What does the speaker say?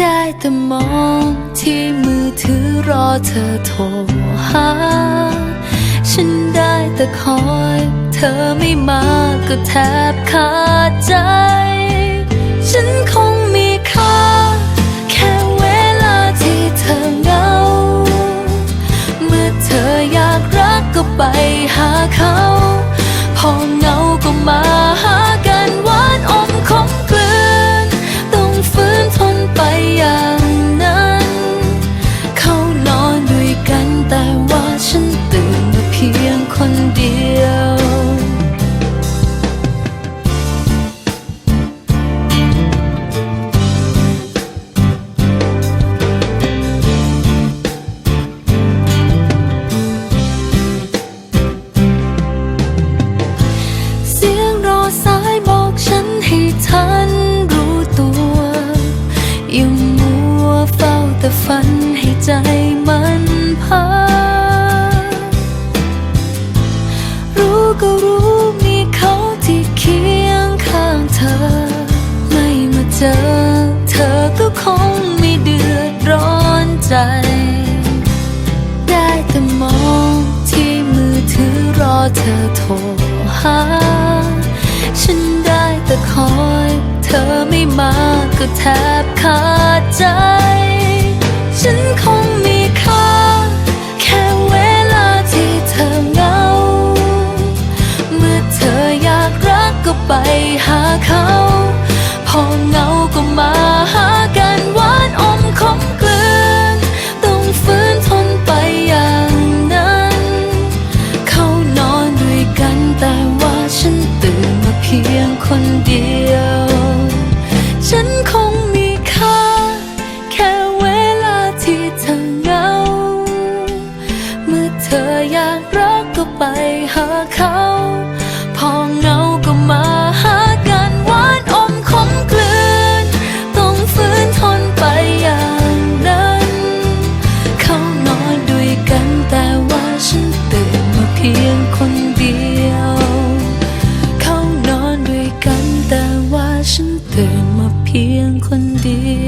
ได้แต่มองที่มือถือรอเธอโทรหา ฉันได้แต่คอยเธอไม่มาก็แทบขาดใจ ฉันคงมีค่าแค่เวลาที่เธอเหงา เมื่อเธออยากรักก็ไปหาเขา แต่ฝันให้ใจมันพักรู้ก็รู้มีเขาที่เคียงข้างเธอ ไม่มาเจอ เธอก็คงไม่เดือดร้อนใจ ได้แต่มองที่มือถือรอเธอโทรหา ฉันได้แต่คอย เธอไม่มาก็แทบขาดใจ ไปหาเขา พอเหงาก็มาหากันหวานอมคมกลืน ต้องฝืนทนไปอย่างนั้น เขานอนด้วยกันแต่ว่าฉันตื่นมาเพียงคนเดียว ฉันคงมีค่า แค่เวลาที่เธอเหงา เมื่อเธออยากรักก็ไปหาเขา คนเดียว เขานอนด้วยกันแต่ว่าฉันตื่นมาเพียงคนเดียว